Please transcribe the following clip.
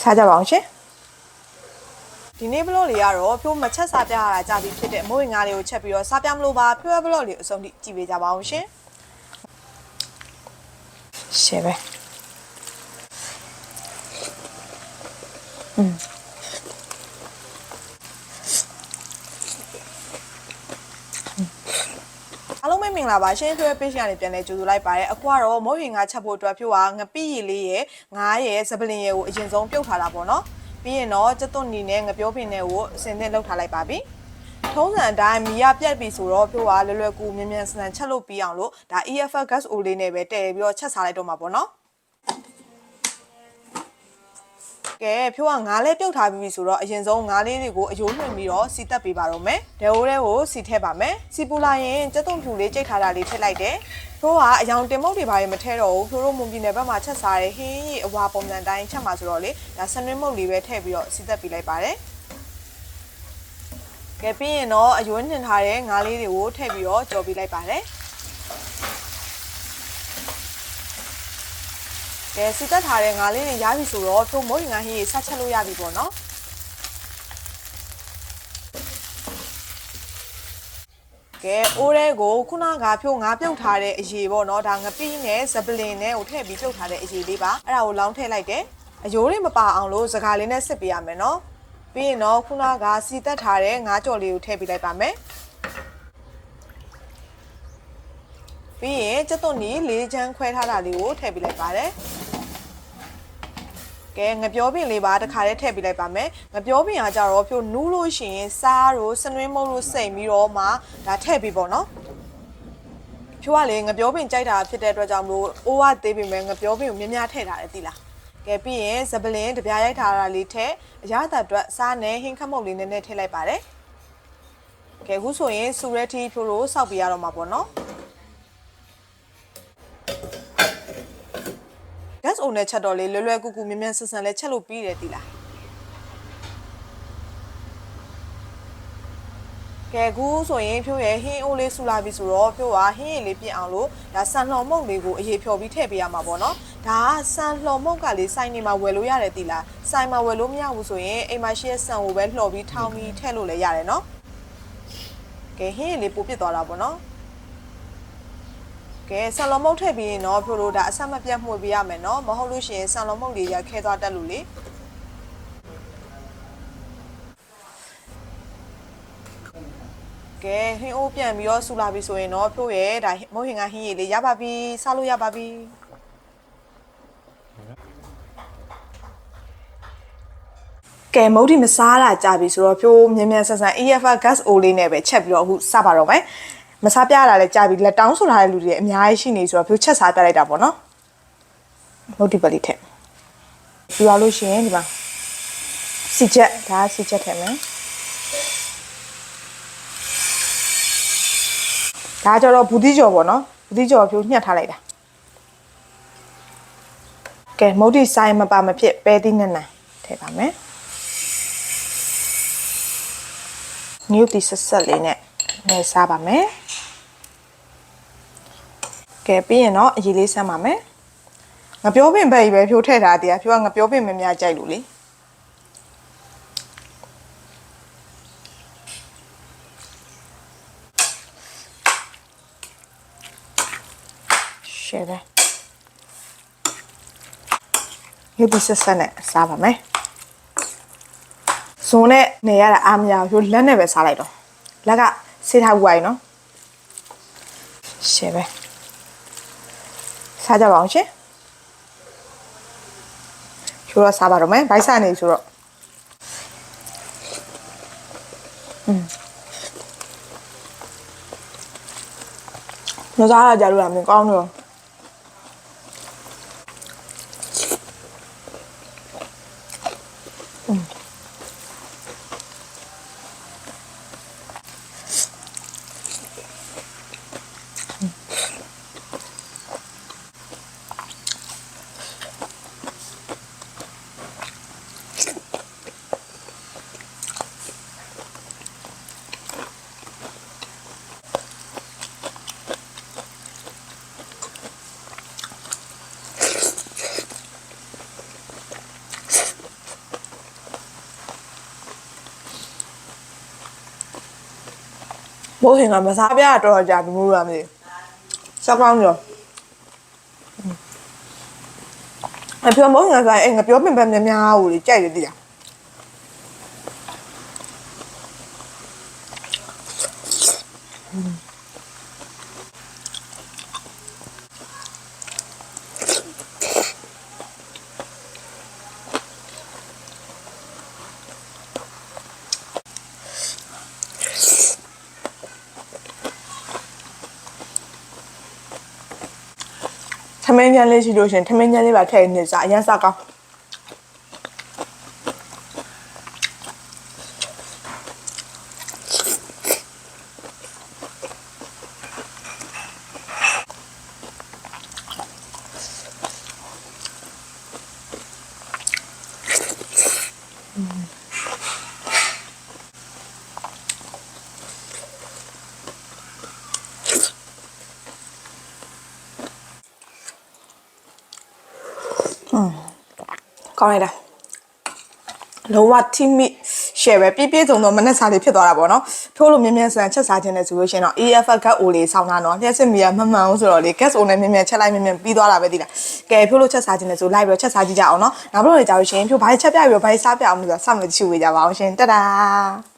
စားကြပါအောင်ရှင်ဒီနေ့ဘလော့လေးကတော့ဖြိုးမချက်စားပြရတာကြာပြီဖြစ်တဲ့မိုးဝင်ငါးလေးကိုချက်ပြီးတော့စားပြမလို့ပါဖြိုးရဘလော့လေးကိုအဆုံးထိကြည့်ပေးကြပါအောင်ရှင်ရှယ်ပဲอืมအားလုံးပဲမ င်္ဂလာပါရှင်ဖြိုးရ page ကနေပြန်လဲကြိုဆိုလိုက်ပါတယ်အခုကတော့မိုးဝင်ငါးချက်ဖို့အတွက်ဖြိုးကငပိရည်လေးရဲ့ငါးရဲ့စပလင်ရဲ့ကိုအရင်ဆုံးပြုတ်ထားတာပေါ့နော်ပြီးရင်တော့ကျက်သွန်နီနဲ့ငပြောပင်နဲ့ကိုအစင်သင့်လောက်ထားလိုက်ပါပြီထုံးစံအတိုင်းမီရပြတ်ပြီဆိုတော့ဖြိုးကလွယ်လွယ်ကူမြန်မြန်ဆန်ဆန်ချက်လို့ပြီးအောင်လို့ဒါ EFF gas O လေးနဲ့ပဲတည်ပြီးတော့ချက်စားလိုက်တော့မှာပေါ့နော် ကဲဖြိုးကငါးလေးပြုတ်ထားပြီးပြီဆိုတော့အရင်ဆုံးငါးလေးတွေကိုအယိုးနှွင်ပြီးတော့စီတက်ပေးပါတော့မယ်။ဒဲအိုးလေးကိုစီထည့်ပါမယ်။စီပူလာရင်ကျက်သွန်ဖြူလေးကြိတ်ထားတာလေးထည့်လိုက်တယ်။ဖြိုးကအယောင်တင်မုတ်တွေပါရင်မထည့်တော့ဘူး။ဖြိုးတို့မွန်ပြည်နယ်ဘက်မှာချက်စားတဲ့ဟင်းရီအဝါပုံစံတိုင်းချက်မှာဆိုတော့လေဒါဆန်နွေးမုတ်လေးပဲထည့်ပြီးတော့စီတက်ပေးလိုက်ပါတယ်။ကဲပြီးရင်တော့အယိုးနှင်ထားတဲ့ငါးလေးတွေကိုထည့်ပြီးတော့ကြော်ပေးလိုက်ပါတယ်။ ကဲစီတက်ထားတဲ့ငါးလေးတွေရပြီဆိုတော့ဖြိုးမိုးရင်ငါဟင်းကြီးဆက်ချက်လို့ရပြီပေါ့နော်ကဲအိုးတဲ့ကိုခုနကဖြိုးငါပြုတ်ထားတဲ့အရေပေါ့နော်ဒါငပိနဲ့ဇပလင်နဲ့ကိုထည့်ပြီးပြုတ်ထားတဲ့အရေလေးပါအဲ့ဒါကိုလောင်းထည့်လိုက်တယ်အယိုးတွေမပါအောင်လို့စကားလေးနဲ့စစ်ပေးရမယ်နော်ပြီးရင်တော့ခုနကစီတက်ထားတဲ့ငါးကြော်လေးကိုထည့်ပေးလိုက်ပါမယ်ပြီးရင်ကျက်သွန်နီလေးချမ်းခွဲထားတာလေးကိုထည့်ပေးလိုက်ပါတယ် ကဲငပြောပင်လေးပါတစ်ခါတည်းထည့်ပေးလိုက်ပါမယ်ငပြောပင်ကကြတော့ဖြိုနူးလို့ရှိရင်စားတို့စနွင်းမုတ်လို့စိတ်ပြီးတော့မှဒါထည့်ပေးပေါ့နော်ဖြိုးကလေငပြောပင်ကြိုက်တာဖြစ်တဲ့အတွက်ကြောင့်မလို့အိုးဝသေးပြီမဲ့ငပြောပင်ကိုများများထည့်ထားတယ်သိလားကဲပြီးရင်ဇပလင်တပြားရိုက်ထားတာလေးထည့်အရသာအတွက်စားနဲ့ဟင်းခတ်မုတ်လေးနည်းနည်းထည့်လိုက်ပါတယ်ကဲအခုဆိုရင်စူရက်တီဖြိုးလို့စောက်ပြရတော့မှာပေါ့နော် gas on နဲ့ချက်တော့လေလွယ်လွယ်ကူကူမြန်မြန်ဆန်ဆန်လဲချက်လို့ပြီးတယ်တီလားကဲကူဆိုရင်ဖြိုးရဲ့ဟင်းအိုးလေးဆူလာပြီဆိုတော့ဖြိုးကဟင်းရည်လေးပြင်အောင်လို့ဒါဆန်လှော်မုတ်လေးကိုအရေးဖြော်ပြီးထည့်ပေးရမှာပေါ့နော်ဒါကဆန်လှော်မုတ်ကလေးစိုင်းနေမှာဝယ်လို့ရတယ်တီလားစိုင်းမှာဝယ်လို့မရဘူးဆိုရင်အိမ်မှာရှိတဲ့ဆန်ကိုပဲလှော်ပြီးထောင်းပြီးထည့်လို့လည်းရတယ်နော်ကဲဟင်းရည်လေးပိုပစ်သွားတာပေါ့နော် ကဲဆန်လော်မုတ်ထည့်ပြီးရင်တော့ဖြိုလို့ဒါအဆက်မပြတ်မှုပေးရမယ်နော်မဟုတ်လို့ရှိရင်ဆန်လော်မုတ်လေးရခဲသွားတတ်လို့လေကဲဟင်းအိုးပြန်ပြီးတော့ဆူလာပြီဆိုရင်တော့ဖြိုးရဲ့ဒါမုတ်ဟင်ကဟင်းရည်လေးရပါပြီစားလို့ရပါပြီကဲမုတ်ဒီမစားတာကြာပြီဆိုတော့ဖြိုးမြန်မြန်ဆန်ဆန် EFR gas O လေးနဲ့ပဲချက်ပြီးတော့အခုစပါတော့မယ် မစားပြရတာလည်းကြာပြီလက်တောင်းဆိုလာတဲ့လူတွေအများကြီးရှိနေဆိုတော့ဖြိုးချက်စားပြလိုက်တာပေါ့နော်မုတ်ဒီပလီထက်ပြီးသွားလို့ရှိရင်ဒီမှာစီချက်ဒါစီချက်ထည့်မယ်ဒါကြတော့ဘူးတိကျော်ပေါ့နော်ဘူးတိကျော်ဖြိုးညှက်ထားလိုက်တာကဲမုတ်ဒီဆိုင်မပါမဖြစ်ပဲသီးနဲ့နံထည့်ပါမယ်နျူတီဆက်ဆက်လေးနဲ့ နေစားပါမယ်ကဲပြီးရင်တော့အရေးလေးဆမ်းပါမယ်ငပြောပင်ဘက်ကြီးပဲဖြိုးထည့်ထားတရားဖြိုးကငပြောပင်မများကြိုက်လို့လေရှယ်ပဲနျူတီဆက်ဆက်နဲ့စားပါမယ်ဇွန်နဲ့နေရတာအားမရဘူးလက်နဲ့ပဲစားလိုက်တော့လက်က ဆေးထားဝိုင်းနော်ရှယ်ပဲစားကြပါအောင်ရှင်ချိုးတော့စားပါတော့မယ်ဘိုက်စားနေဆိုတော့อืมမစားရကြလို့လားမကောင်းတော့ မိုးဟင်ကမစားပြတော့တော်ကြာပြီမိုးရမလေးစကောင်းရောအပြောမိုးဟင်ကဆိုင်အဲ့ငါပြောပင်ပန်းများများဟိုလေကြိုက်တယ်တိလား ထမင်းချမ်းလေးရှိလို့ရှရင်ထမင်းချမ်းလေးပါထည့်နေစားအရင်စားကောင်း ကောင်းလိုက်တာလုံးဝထိမိ share ပဲပြည့်ပြည့်စုံစုံမနဲ့စားလေးဖြစ်သွားတာပေါ့နော်ထိုးလို့မြင်းမြန်းဆန်ချက်စားခြင်းနဲ့ဆိုလို့ရှိရင်တော့ EF gas O လေးဆောင်းတာနော်လျှက်စစ်မီကမမှန်ဘူးဆိုတော့လေ gas O နဲ့မြင်းမြန်းချက်လိုက်မြင်းမြန်းပြီးသွားတာပဲဒီလားကဲထိုးလို့ချက်စားခြင်းနဲ့ဆိုလိုက်ပြီးတော့ချက်စားကြည့်ကြအောင်နော်နောက်ပြီးတော့ကြာလို့ရှိရင်ဖြိုးဘာချက်ပြပြီးတော့ဘာစားပြအောင်လို့ဆိုတာစောင့်လို့ကြည့်ဝေးကြပါအောင်ရှင်တဒါ